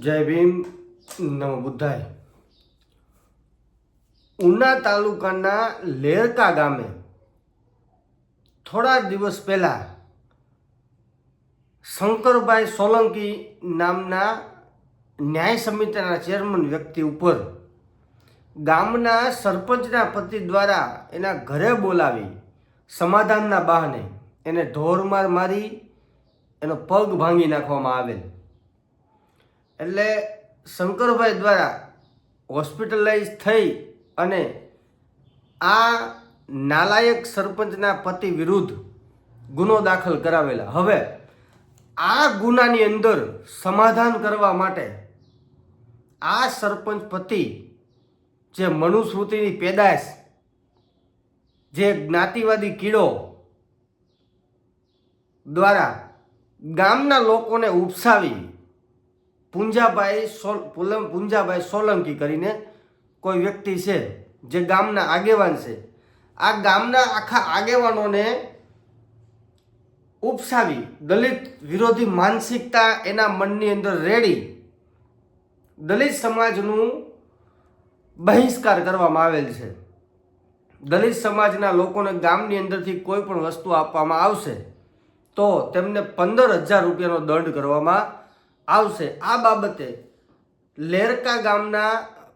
જય ભીમ, નમો બુદ્ધાય. ઉના તાલુકાના લેરકા ગામે થોડા દિવસ પહેલા શંકરભાઈ સોલંકી નામના ન્યાય સમિતિના ચેરમેન વ્યક્તિ ઉપર ગામના સરપંચના પતિ દ્વારા એના ઘરે બોલાવી સમાધાનના બહાને એને ઢોરમાર મારી, એનો પગ ભાંગી નાખવામાં આવેલ. એટલે શંકરભાઈ દ્વારા હોસ્પિટલાઇઝ થઈ અને આ નાલાયક સરપંચના પતિ વિરુદ્ધ ગુનો દાખલ કરાવેલા. હવે આ ગુનાની અંદર સમાધાન કરવા માટે આ સરપંચ પતિ જે મનુસ્મૃતિની પેદાશ, જે જ્ઞાતિવાદી કીડો દ્વારા ગામના લોકોને ઉપસાવી પુંજાભાઈ સોલ પુલમ પુંજાભાઈ સોલંકી કરીને કોઈ વ્યક્તિ છે જે ગામના આગેવાન છે. આ ગામના આખા આગેવાનોને ઉપસાવી, દલિત વિરોધી માનસિકતા એના મનની અંદર રેડી, દલિત સમાજનું બહિષ્કાર કરવામાં આવેલ છે. દલિત સમાજના લોકોને ગામની અંદરથી કોઈ પણ વસ્તુ આપવામાં આવશે તો તેમને પંદર હજાર રૂપિયાનો દંડ કરવામાં આવશે. આ બાબતે લેરકા ગામના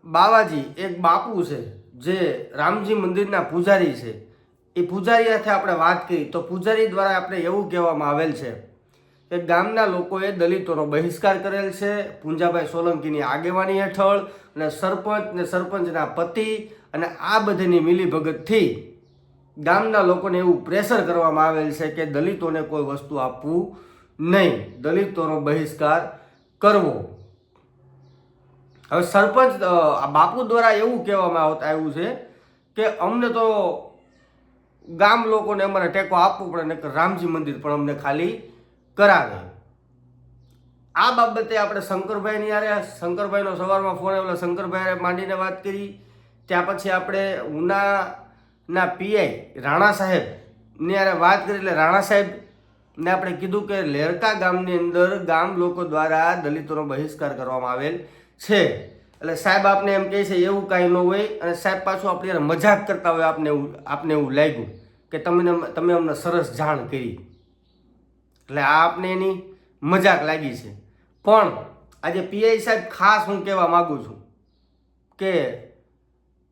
બાવાજી એક બાપુ છે, જે રામજી મંદિરના પૂજારી છે. એ પૂજારી સાથે આપણે વાત કરી. તો પૂજારી દ્વારા આપણે એવું કહેવામાં આવેલ છે કે ગામના લોકોએ દલિતોનો બહિષ્કાર કરેલ છે. પૂંજાભાઈ સોલંકીની આગેવાની હેઠળ અને સરપંચ ને સરપંચના પતિ અને આ બધીની મિલીભગતથી ગામના લોકોને એવું પ્રેશર કરવામાં આવેલ છે કે દલિતોને કોઈ વસ્તુ આપવું નહીં. દલિતોનો બહિષ્કાર કરવો. હવે સરપંચ બાપુ દ્વારા એવું કહેવામાં આવતા, આવ્યું છે કે અમને તો ગામ લોકોને અમારે ટેકો આપવો પડે ને રામજી મંદિર પણ અમને ખાલી કરાવે. આ બાબતે આપણે શંકરભાઈની યારે શંકરભાઈનો સવારમાં ફોન આવેલો શંકરભાઈ માંડીને વાત કરી. ત્યાં પછી આપણે ઉનાના પીઆઈ રાણા સાહેબની યારે વાત કરી, એટલે રાણા સાહેબને આપણે કીધું કે લેરકા ગામની અંદર ગામ લોકો દ્વારા દલિતોનો બહિષ્કાર કરવામાં આવેલ છે. એટલે સાહેબ આપને એમ કહે છે, એવું કાંઈ ન હોય અને સાહેબ પાછું આપણે મજાક કરતા હોય આપને એવું આપને એવું લાગ્યું કે તમને તમે અમને સરસ જાણ કરી. એટલે આ આપને એની મજાક લાગી છે. પણ આજે પીઆઈ સાહેબ ખાસ હું કહેવા માગું છું કે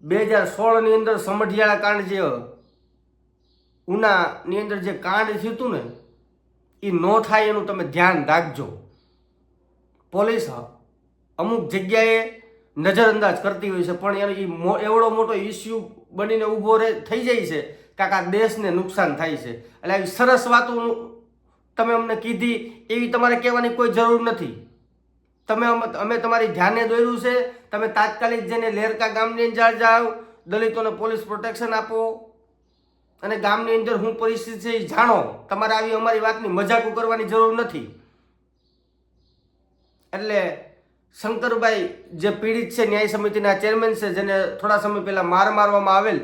બે હજાર સોળની અંદર સમઢિયાળા કાંડ જે ઉનાની અંદર જે કાંડ થયું હતું ને એ ન થાય એનું તમે ધ્યાન રાખજો. પોલીસ અમુક જગ્યાએ નજરઅંદાજ કરતી હોય છે, પણ એનો એવડો મોટો ઇસ્યુ બનીને ઊભો રહે, થઈ જાય છે કાકા દેશને નુકસાન થાય છે. એટલે આવી સરસ વાતો તમે અમને કીધી, એવી તમારે કહેવાની કોઈ જરૂર નથી. તમે અમ- તમારી ધ્યાને દોર્યું છે, તમે તાત્કાલિક જઈને લેરકા ગામની અંદર જાઓ, દલિતોને પોલીસ પ્રોટેક્શન આપો અને ગામની અંદર હું પરિસ્થિતિ છે એ જાણો. તમારે આવી અમારી વાતની મજાક કરવાની જરૂર નથી. એટલે શંકરભાઈ જે પીડિત છે, ન્યાય સમિતિના ચેરમેન છે, જેને થોડા સમય પહેલાં માર મારવામાં આવેલ,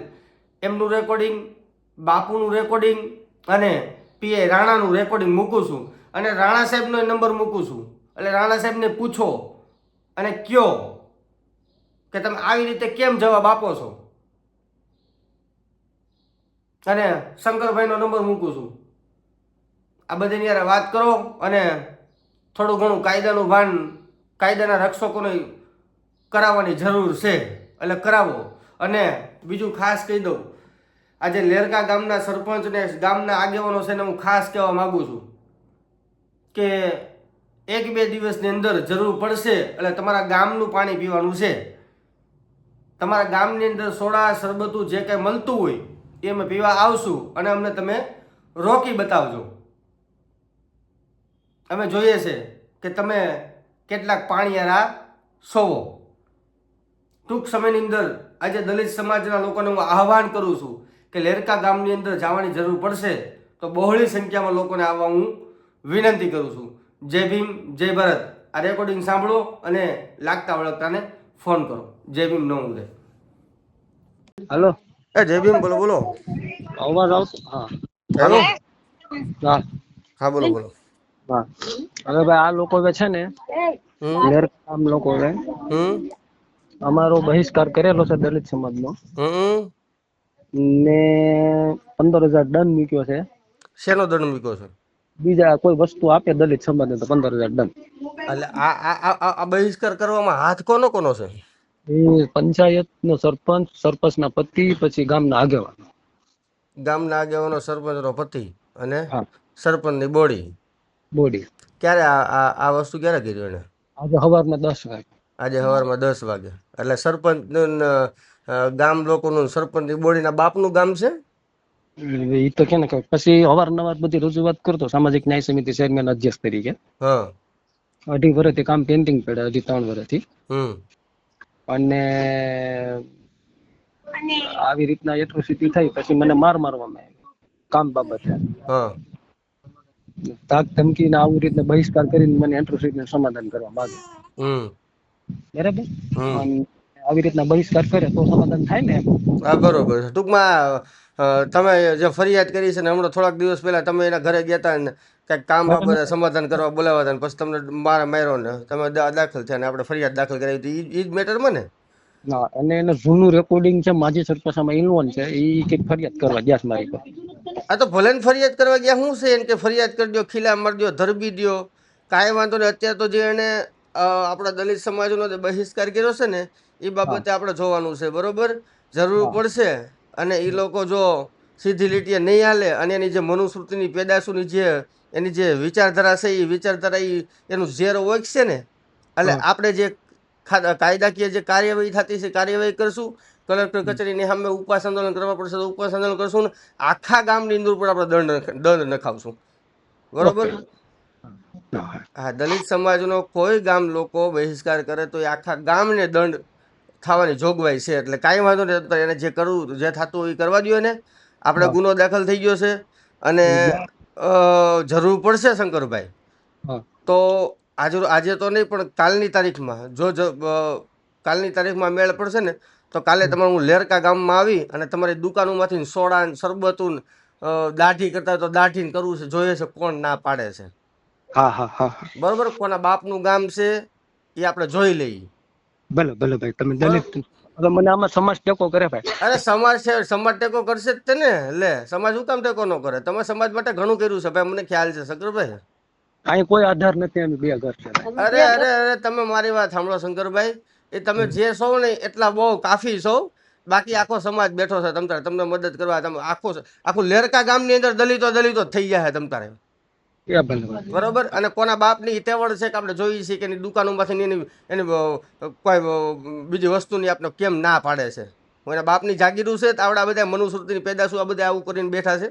એમનું રેકોર્ડિંગ બાપુનું રેકોર્ડિંગ અને પીએ રાણાનું રેકોર્ડિંગ મૂકું છું. અને રાણા સાહેબનો નંબર મૂકું છું. એટલે રાણા સાહેબને પૂછો અને કયો કે તમે આવી રીતે કેમ જવાબ આપો છો? અને શંકરભાઈનો નંબર મૂકું છું. આ બધાની યાર વાત કરો અને થોડું ઘણું કાયદાનું ભાન, કાયદાના રક્ષકોને કરાવવાની જરૂર છે. એટલે કરાવો. અને બીજું ખાસ કહી દઉં, આજે લેરકા ગામના સરપંચને ગામના આગેવાનો છે ને હું ખાસ કહેવા માગું છું કે એક બે દિવસની અંદર જરૂર પડશે, એટલે તમારા ગામનું પાણી પીવાનું છે. તમારા ગામની અંદર સોડા, શરબતું જે કંઈ મળતું હોય એ અમે પીવા આવશું અને અમને તમે રોકી બતાવજો. અમે જોઈએ છે કે તમે કેટલાક પાણીયારા સોવો. ટૂંક સમયની અંદર આજે દલિત સમાજના લોકોને હું આહવાન કરું છું કે લેરકા ગામની અંદર જવાની જરૂર પડશે તો બહોળી સંખ્યામાં લોકોને આવવા હું વિનંતી કરું છું. જય ભીમ, જય ભારત. આ રેકોર્ડિંગ સાંભળો અને લાગતા વળગતાને ફોન કરો. જય ભીમ, નો ઉદય. હાલો. એ જય ભીમ બોલો બોલો. અવાજ આવતો? હા. હેલો. હા? હા. બોલો બોલો. હા. હવે ભાઈ આ લોકો જે છે ને લેર ગામ લોકોએ અમારો બહિષ્કાર કરેલો છે દલિત સમાજનો. હમ. ને પંદર હજાર દંડ મૂક્યો છે. શેનો દંડ મૂક્યો છે? બીજા કોઈ વસ્તુ આપે દલિત સમાજને તો પંદર હજાર દંડ. એટલે આ આ આ આ- આ બહિષ્કાર કરવામાં હાથ કોનો કોનો છે? એ પંચાયત નો સરપંચ સરપંચ ના પતિ પછી ગામના આગેવાન. ગામના આગેવાનો સરપંચનો પતિ અને સરપંચ સરપંચની બોડી. બોડી. ક્યારે આ વસ્તુ ક્યારે કર્યું એને આજે સવારમાં દસ વાગે. આજે સવારમાં દસ વાગે. એટલે સરપંચ ગામ લોકોનું સરપંચની બોડીના બાપનું ગામ છે? એ તો કે ને પછી અવારનવાર બધી રજૂઆત કરતો સામાજિક ન્યાય સમિતિ ચેરમેન અધ્યક્ષ તરીકે. હા. અઢી વર્ષથી કામ પેન્ટિંગ પડે અઢી ત્રણ વર્ષથી અને આવી રીતના એટ્રોસિટી થઈ પછી મને માર મારવામાં આવી. કામ બાબતે. તાક ધમકી ને આવી રીતના બહિષ્કાર કરીને મને એટ્રોસિટી સમાધાન કરવા માંગે. હમ. બરાબર? હમ. અને આવી રીતના બહિષ્કાર કરે તો સમાધાન થાય ને હા બરોબર ટૂંકમાં તમે જે ફરિયાદ કરી છે ને હમણાં થોડાક દિવસ પહેલા તમે એના ઘરે ગયા હતા ને કંઈક કામ બાબતે સમાધાન કરવા બોલાવ્યા હતા પછી તમને મારા માર્યો ને તમે દાખલ થયા ને આપણે ફરિયાદ દાખલ કરાવી હતી. એ જ મેટરમાં ને ના અને એનું જૂનું રેકોર્ડિંગ છે માજી સરપંચમાં ઇન્વોલ્વ છે એ કે ફરિયાદ કરવા ગયા મારી પર આ તો ભલે ફરિયાદ કરવા ગયા શું છે એને કે ફરિયાદ કરી દો ખીલા મારી દો ધરબી દો કાંઈ વાંધો નહીં અત્યારે તો જે એને આપણા દલિત સમાજનો જે બહિષ્કાર કર્યો છે ને એ બાબતે આપણે જોવાનું છે બરોબર? જરૂર પડશે. અને એ લોકો જો સીધી લીટીએ નહીં હાલે અને એની જે મનુસ્મૃતિની પેદાશોની જે એની જે વિચારધારા છે એ વિચારધારા એ એનું ઝેર ઓળખશે ને? એટલે આપણે જે કાયદાકીય જે કાર્યવાહી થતી છે કાર્યવાહી કરશું. કલેક્ટર કચેરીની સામે ઉપવાસ આંદોલન કરવા પડશે તો ઉપવાસ આંદોલન કરશું ને આખા ગામની અંદર ઉપર આપણે દંડ દંડ નખાવશું. બરોબર? હા દલિત સમાજનો કોઈ ગામ લોકો બહિષ્કાર કરે તો એ આખા ગામને દંડ થવાની જોગવાઈ છે. એટલે કાંઈ વાંધો નહીં એને જે કરવું જે થતું હોય એ કરવા દો એને. આપણે ગુનો દાખલ થઈ ગયો છે અને જરૂર પડશે શંકરભાઈ. તો આજે આજે તો નહીં પણ કાલની તારીખમાં જો કાલની તારીખમાં મેળ પડશે ને તો કાલે તમારે હું લેરકા ગામમાં આવી અને તમારી દુકાનોમાંથી સોડા ને શરબતું દાઢી કરતા હોય તો દાઢી ને કરવું છે જોઈએ છે કોણ ના પાડે છે. હા હા હા. હા. બરોબર? કોના બાપનું ગામ છે એ આપણે જોઈ લઈએ. ભલે ભલે ભાઈ તમે દલિત હવે મને આમાં સમાજ ટેકો કરે ભાઈ. અરે સમાજ છે સમાજ ટેકો કરશે જ તે ને. લે સમાજ શું કામ ટેકો ન કરે? તમે સમાજ માટે ઘણું કર્યું છે ભાઈ મને ખ્યાલ છે શંકરભાઈ. અહીં કોઈ આધાર નથી એમ બે ઘર છે અરે અરે અરે તમે મારી વાત સાંભળો શંકરભાઈ. એ તમે જે છો ને એટલા બહુ કાફી છો. બાકી આખો સમાજ બેઠો છે તમ તારે તમને મદદ કરવા તમે આખો આખું લેરકા ગામની અંદર દલિતો દલિતો થઈ ગયા તમ તારે એ ભલે ભલે. બરોબર? અને કોના બાપની તેવડ છે કે આપણે જોઈએ છીએ કે એની દુકાનોમાંથી એની એની કોઈ બીજી વસ્તુની આપણે કેમ ના પાડે છે? એના બાપની જાગીરું છે તો આવડા બધા મનુસ્મૃતિની પેદાશો આ બધા આવું કરીને બેઠા છે?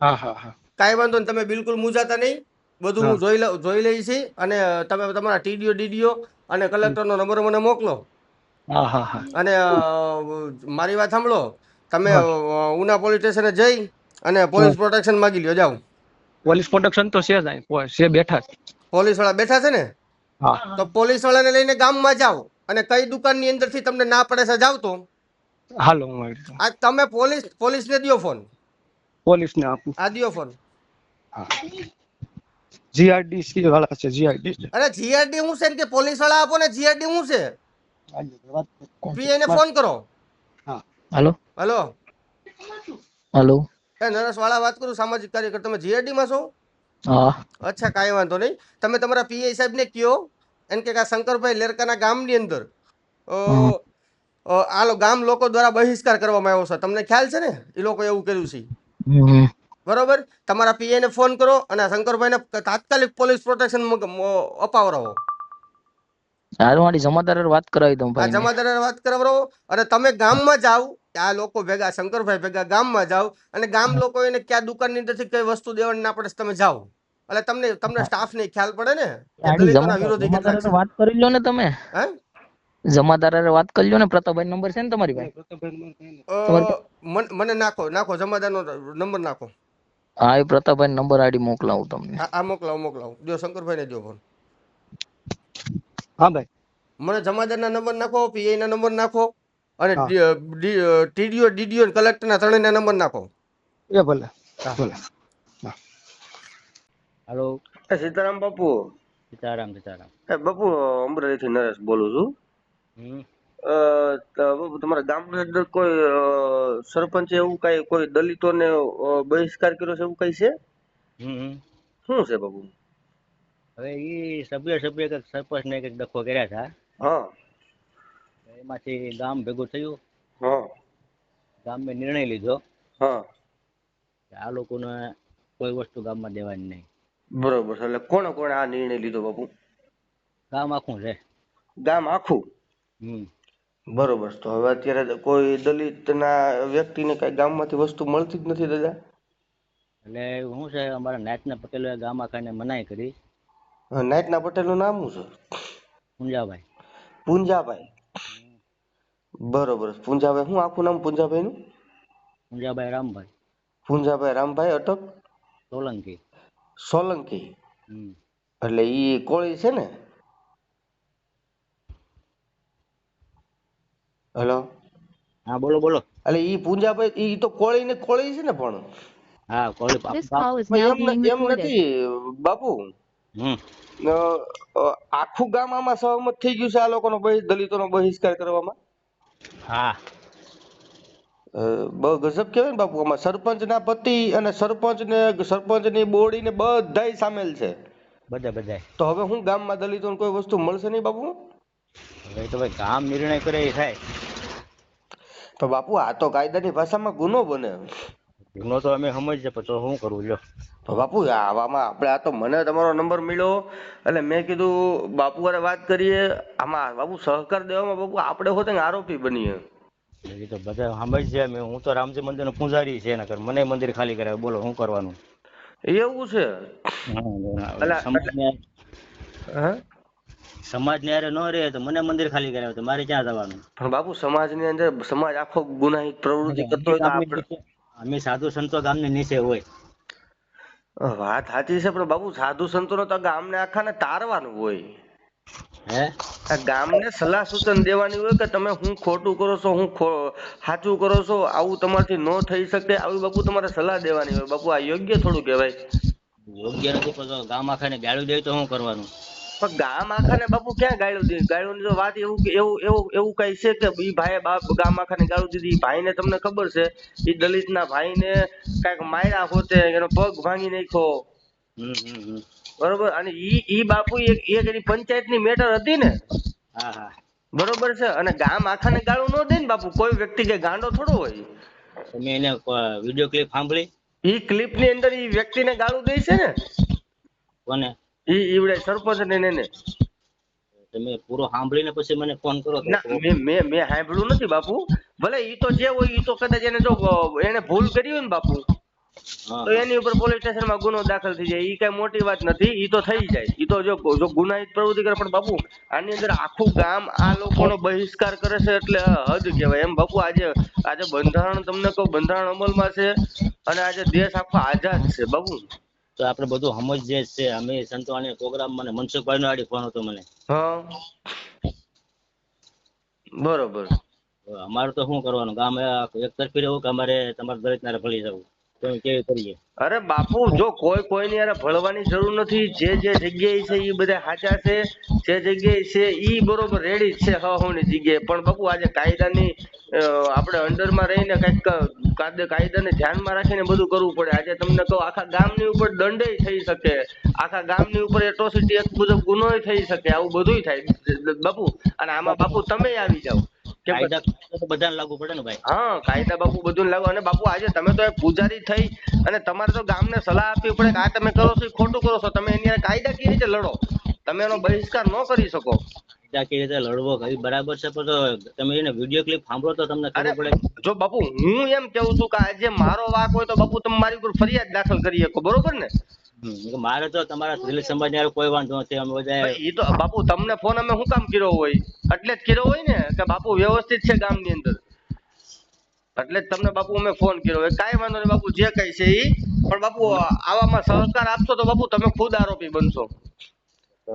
હા હા હા. કાંઈ વાંધો નહીં તમે બિલકુલ મૂંઝાતા નહીં. બધું હું જોઈ જોઈ લઈ છી અને તમે તમારા ટીડીઓ ડીડીઓ અને કલેક્ટરનો નંબર મને મોકલો. હા હા અને મારી વાત સાંભળો. તમે ઉના પોલીસ સ્ટેશને જઈ અને પોલીસ પ્રોટેક્શન માગી લ્યો જાઓ. પોલીસ પ્રોટેક્શન તો છે જ છે બેઠા છે. બેઠા વાળા બેઠા છે ને? હા. તો પોલીસ વાળાને લઈને ગામમાં જાઓ અને કઈ દુકાનની અંદરથી તમને ના પડે છે જાવ તો હાલો હું આ તમે પોલીસ પોલીસને દિયો ફોન. પોલીસને આપું. આ દિયો ફોન. હા. જીઆરડીસી વાળા છે જીઆરડી અરે જીઆરડી હું છે ને કે પોલીસવાળા આપો ને જીઆરડી હું છે? પીએ ને ફોન કરો. હા. હાલો. હેલો. હાલો. એ નરેશ વાળા વાત કરું સામાજિક કાર્યકર તમે જીઆરડી માં છો? હા. અચ્છા કાંઈ વાંધો નહીં. તમે તમારા પીઆઈ સાહેબને કયો? એમ કે શંકરભાઈ લેરકાના ગામની અંદર. અ, અ, આ ગામ લોકો દ્વારા બહિષ્કાર કરવામાં આવ્યો છે. તમને ખ્યાલ છે ને? એ લોકો એવું કર્યું છે. બરોબર? તમારા પીએ ને ફોન કરો અને શંકરભાઈને તાત્કાલિક પોલીસ પ્રોટેક્શન અપાવરાવો. જમાદાર વાત કરાવી દઉં જમાદાર વાત કરાવરો અને તમે ગામમાં જાઓ આ લોકો ભેગા શંકરભાઈ ભેગા ગામમાં જાઓ અને ગામ લોકો એને ક્યાં દુકાનની અંદરથી કઈ વસ્તુ દેવાની ના પડે તમે જાઓ. એટલે તમને તમને સ્ટાફને ખ્યાલ પડે ને? દલિતોના જમાદાર વિરોધી જમાદાર વાત કરી લો ને તમે. હે? જમાદાર વાત કરી લો ને પ્રતાપભાઈ નંબર છે ને તમારી પાસે? મને નાખો નાખો જમાદારનો નંબર નાખો. હા એ પ્રતાપભાઈ નંબર આઈડી મોકલાવું તમને. આ મોકલાવ મોકલાવો. મોકલાવો જો શંકરભાઈને જો ફોન હા ભાઈ. મને જમાદારના નંબર નાખો પીઆઈ ના નંબર નાખો. અને. ટીડીઓ ડીડીઓ કલેક્ટરના ત્રણેયના નંબર નાખો. એ ભલે ભલે. હેલો સીતારામ બાપુ. સીતારામ સીતારામ. એ બાપુ અમરેલીથી નરેશ બોલું છું. તમારા ગામની અંદર કોઈ સરપંચ એવું કઈ કોઈ દલિતોને ને બહિષ્કાર કર્યો છે એવું કઈ છે. શું છે બાપુ? હવે ઈ સભ્ય સભ્ય કંઈક સરપંચ ને કંઈક ડખો કર્યા હતા. હા. એમાંથી ગામ ભેગું થયું. હા. ગામે નિર્ણય લીધો. હા. કે આ લોકોને કોઈ વસ્તુ ગામમાં દેવાની નહીં. બરોબર છે એટલે કોણે કોણે આ નિર્ણય લીધો બાપુ? ગામ આખું છે. ગામ આખું? હમ. બરોબર તો હવે અત્યારે કોઈ દલિતના વ્યક્તિને કઈ ગામમાંથી વસ્તુ મળતી જ નથી દાદા? એટલે શું છે અમારા નાયતના પટેલોએ ગામ આખાને મનાઈ કરી. નાયતના પટેલ પટેલનું નામ શું છે? પુંજાભાઈ. પૂંજાભાઈ. બરોબર. પૂંજાભાઈ શું આખું નામ પૂંજાભાઈ નું પૂંજાભાઈ રામભાઈ. પૂંજાભાઈ રામભાઈ અટક? સોલંકી. સોલંકી. એટલે ઈ કોળી છે ને? હેલો? હા બોલો બોલો. એટલે ઈ પૂંજાભાઈ ઈ તો કોળી ને કોળી છે ને પણ? હા કોળી એમ નથી બાપુ? આખું ગામ આમાં સહમત થઈ ગયું છે આ લોકોનો બહિ દલિતોનો બહિષ્કાર કરવામાં? હા. ગજબ કહેવાય ને બાપુ આમાં સરપંચના પતિ અને સરપંચ ને સરપંચની બોડી ને બધાય સામેલ છે. બધા બધા તો હવે હું ગામમાં દલિતોને કોઈ વસ્તુ મળશે નહીં બાપુ? હવે તો ભાઈ ગામ નિર્ણય કરે એ થાય. તો બાપુ આ તો કાયદાની ભાષામાં ગુનો બને. ગુનો તો અમે સમજીએ પણ તો શું કરવું લ્યો. તો બાપુ આવામાં આપણે આ તો મને તમારો નંબર મળ્યો એટલે મેં કીધું બાપુ અરે વાત કરીએ. આમાં બાપુ સહકાર દેવામાં બાપુ આપણે હોતે ને આરોપી બનીએ. એ તો બધા સમજીએ મેં હું તો રામજી મંદિર નો પૂજારી છે એના કર મને મંદિર ખાલી કરાવે. બોલો શું કરવાનું? એવું છે? સમાજ હારે ન રહે તો મને મંદિર ખાલી કરાવે તો મારે ક્યાં જવાનું? પણ બાપુ સમાજની અંદર સમાજ આખો ગુનાહિત પ્રવૃત્તિ કરતો હોય તો આપણે અમે સાધુ સંતો ગામની નીચે હોય. વાત સાચી છે પણ બાબુ સાધુ સંતોનો તો ગામને આખાને તારવાનું હોય. હે? આ ગામને સલાહ સૂચન દેવાની હોય કે તમે હું ખોટું કરો છો હું સાચું કરો છો આવું તમારથી ન થઈ શકે આવી બાપુ તમારે સલાહ દેવાની હોય. બાપુ આ યોગ્ય થોડું કહેવાય. યોગ્ય નથી પણ ગામ આખાને ગાળું દે તો શું કરવાનું? પણ ગામ આખાને બાપુ ક્યાં ગાળ્યું દીધી? ગાળ્યુંની તો વાત એવું કે- એવું એવું એવું કઈ છે કે ઈ ભાઈ બાપ ગામ આખાને ગાળું દીધી? ભાઈ ને તમને ખબર છે? ઈ દલિત ના ભાઈ ને કંઈક માર્યા હોતે એનો પગ ભાંગી નાખ્યો. બરોબર? અને ઈ ઈ બાપુ એક એક એની પંચાયતની મેટર હતી ને? હા હા. બરોબર છે? અને ગામ આખાને ગાળું ન દે ને બાપુ? કોઈ વ્યક્તિ કે ગાંડો થોડો હોય. તમે એને વીડિયો ક્લિપ સાંભળી? ઈ ક્લિપની અંદર ઈ વ્યક્તિને ગાળું દે છે ને? કોને? ઈ ઈવડે સરપંચ ને ને તમે પૂરો સાંભળીને પછી મને ફોન કરો મેં મેં મેં સાંભળ્યું નથી બાપુ. ભલે ઈ તો જે હોય ઈ તો કદાચ એને જો એને ભૂલ કરી હોય ને બાપુ તો એની ઉપર પોલીસ સ્ટેશનમાં ગુનો દાખલ થઈ જાય. ઈ કઈ મોટી વાત નથી ઈ તો થઈ જાય. ઈ તો જો જો ગુનાહિત પ્રવૃત્તિ કરે પણ બાપુ આની અંદર આખું ગામ આ લોકોનો બહિષ્કાર કરે છે એટલે હદ કહેવાય. એમ બાપુ આજે આજે બંધારણ તમને કહું બંધારણ અમલમાં છે અને આજે દેશ આખો આઝાદ છે બાપુ. તો આપણે બધું સમજ જે છે અમે સંતવાણી પ્રોગ્રામ મને મનસુખભાઈ નો આડી ફોન હતો મને. બરોબર. અમારે તો શું કરવાનું? ગામ એક તરફી રહેવું કે અમારે તમારે દરેક નારે ભળી જવું? તો કેવી કરીએ? અરે બાપુ જો કોઈ કોઈની અરે ભળવાની જરૂર નથી. જે જે જગ્યાએ છે એ બધા સાચા છે. જે જગ્યાએ છે ઈ બરોબર રેડી છે ની જગ્યાએ. પણ બાપુ આજે કાયદાની આપણે અંડરમાં રહીને કંઈક કાયદા કાયદાને ધ્યાનમાં રાખીને બધું કરવું પડે. આજે તમને કહું આખા ગામની ઉપર દંડે થઈ શકે. આખા ગામની ઉપર એટ્રોસિટી એક મુજબ ગુનો થઈ શકે. આવું બધું થાય. બાપુ અને આમાં બાપુ તમે આવી જાઓ. બધાને લાગુ પડે ને ભાઈ? હા કાયદા બાપુ બધું લાગુ. અને બાપુ આજે તમે તો પૂજારી થઈ અને તમારે તો ગામને સલાહ આપવી પડે કે આ તમે કરો છો ખોટું કરો છો. તમે એની કાયદા કેવી રીતે લડો? તમે એનો બહિષ્કાર ન કરી શકો. કેવી રીતે લડવો કઈ બરાબર છે પણ તમે એને વીડિયો ક્લિપ સાંભળો તો તમને ખબર પડે. જો બાપુ હું એમ કેવું છું કે આજે મારો વાક હોય તો બાપુ તમે મારી ઉપર ફરિયાદ દાખલ કરી શકો બરોબર ને? મારે તો તમારા સમાજ હારે કોઈ વાંધો નથી અમે બધા એ તો બાપુ તમને ફોન અમે શું કામ કર્યો હોય? એટલે જ કર્યો હોય ને કે બાપુ વ્યવસ્થિત છે ગામની અંદર? એટલે જ તમને બાપુ અમે ફોન કર્યો હોય. કાંઈ વાંધો નહીં બાપુ જે કઈ છે એ પણ બાપુ આવામાં સહકાર આપશો તો બાપુ તમે ખુદ આરોપી બનશો. તો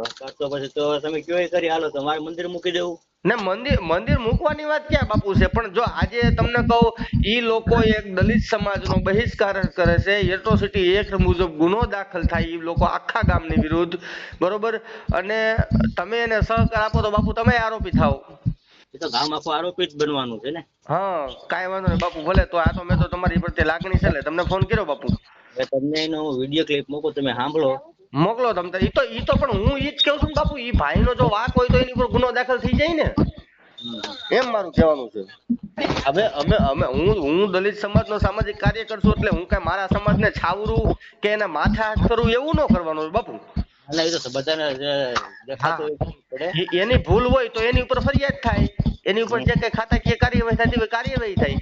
પછી તો તમે કયો એ કરી હાલો તો મંદિર મૂકી દેવું. ને મંદિર મંદિર મૂકવાની વાત ક્યાં બાપુ છે? પણ જો આજે તમને કહું ઈ લોકો એક દલિત સમાજનો બહિષ્કાર કરે છે. એટ્રોસિટી એક્ટ મુજબ ગુનો દાખલ થાય ઈ લોકો આખા ગામની વિરુદ્ધ બરોબર? અને તમે એને સહકાર આપો તો બાપુ તમે આરોપી થાવ એ તો ગામ આખું આરોપી જ બનવાનું છે ને. હા કાંઈ વાંધો નહીં બાપુ ભલે તો આ તો મેં તો તમારી પ્રત્યે લાગણી છે એટલે તમને ફોન કર્યો બાપુ? તમને એનો વીડિયો ક્લિપ મૂકું તમે સાંભળો. મોકલો તમ તારે. ઈ તો ઈ તો પણ હું ઈ જ કહું છું બાપુ ઈ ભાઈનો જો વાક હોય તો એની પર ગુનો દાખલ થઈ જાય ને. એમ મારું કહેવાનું છે. હવે અમે અમે હું હું દલિત સમાજનો સામાજિક કાર્ય કરશું એટલે હું કઈ મારા સમાજને છાવરું કે એને માથે હાથ કરવું એવું ન કરવાનું બાપુ. એની ભૂલ હોય તો એની ઉપર ફરિયાદ થાય. એની ઉપર જે કઈ ખાતાકીય કાર્યવાહી થતી હોય કાર્યવાહી થાય.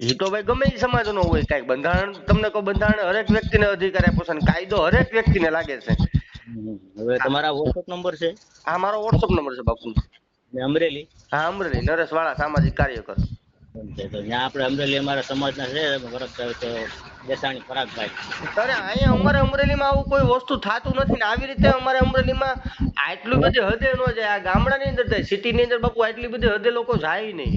એ તો ભાઈ ગમે એ સમાજનો હોય કાંઈક બંધારણ તમને કહો બંધારણ હરેક વ્યક્તિને અધિકાર આપ્યો છે કાયદો હરેક વ્યક્તિને લાગે છે. હવે તમારા વોટ્સઅપ નંબર છે? આ મારો વોટ્સઅપ નંબર છે બાપુ. ને અમરેલી? હા અમરેલી નરેશ વાળા સામાજિક કાર્યકર. ત્યાં આપણે અમરેલી અમારા સમાજના છે દેસાણી પરાગભાઈ અરે અહીંયા અમારે અમરેલીમાં આવું કોઈ વસ્તુ થતું નથી ને આવી રીતે અમારે અમરેલીમાં આટલી બધી હદે ન જાય. આ ગામડાની અંદર જાય સિટીની અંદર બાપુ આટલી બધી હદે લોકો જાય નહીં.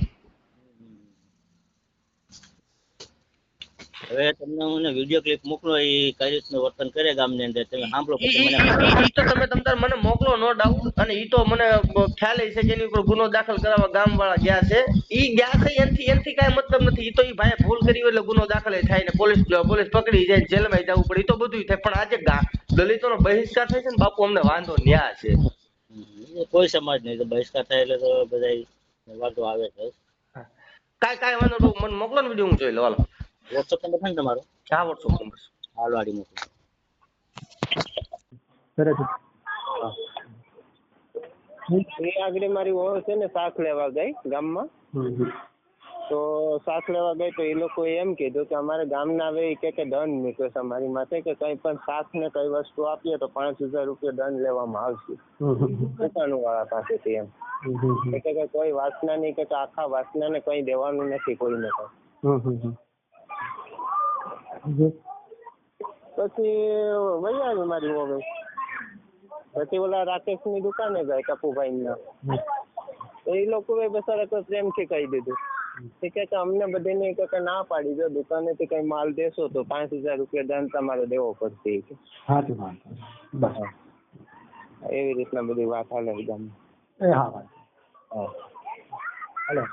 હવે તમને હું વીડિયો ક્લિપ મોકલો એ કઈ રીતનું વર્તન કરે ગામની અંદર? તમે સાંભળો પછી મને ઈ- તો તમે તમતાર મને મોકલો નો ડાઉટ અને ઈ તો મને ખ્યાલ છે કે એની ઉપર ગુનો દાખલ કરાવવા ગામ વાળા ગયા છે. ઈ ગયા છે એનથી એનથી કાંઈ મતલબ નથી. ઈ તો ઈ ભાઈ ભૂલ કરી એટલે ગુનો દાખલ થાય ને પોલીસ પોલીસ પકડી જાય ને જેલમાં જવું પડે. ઈ તો બધું થાય. પણ આજે દલિતો દલિતોનો બહિષ્કાર થાય છે ને બાપુ અમને વાંધો ન્યા છે. કોઈ સમાજ નહીં. તો બહિષ્કાર થાય એટલે તો બધા વાતો આવે છે કાઈ કાઈ વાંધો મને મોકલો ને વીડિયો હું જોઈ લઉં. હાલો. વોટ્સઅપ નંબર છે ને તમારો? હા વોટ્સઅપ નંબર હાલ વાડી સરસ એ આગળ મારી વહુ છે ને શાક લેવા ગઈ ગામમાં. તો શાક લેવા ગઈ તો એ લોકો એમ કીધું કે અમારે ગામના આવે કે કે દંડ મૂક્યો છે અમારી માથે કે કઈ પણ શાક ને કઈ વસ્તુ આપીએ તો પાંચ હજાર રૂપિયા દંડ લેવામાં આવશે. દુકાનો વાળા પાસેથી એમ. કે કે કોઈ વાસના નહીં કે આખા વાસના ને કઈ દેવાનું નથી કોઈને કઈ. પછી વહી આવી મારી વહુ પછી ઓલા રાકેશની દુકાને ગયા ટપુભાઈ ના એ લોકોએ બસારા કોઈ પ્રેમથી કહી દીધું. એ કે કે અમને બધાને કે ના પાડી દો દુકાનેથી કઈ માલ દેશો તો પાંચ હજાર રૂપિયા દંડ તમારે દેવો પડશે. બસ. એવી રીતના બધી વાત હાલે એકદમ એ હા હા. હાલો.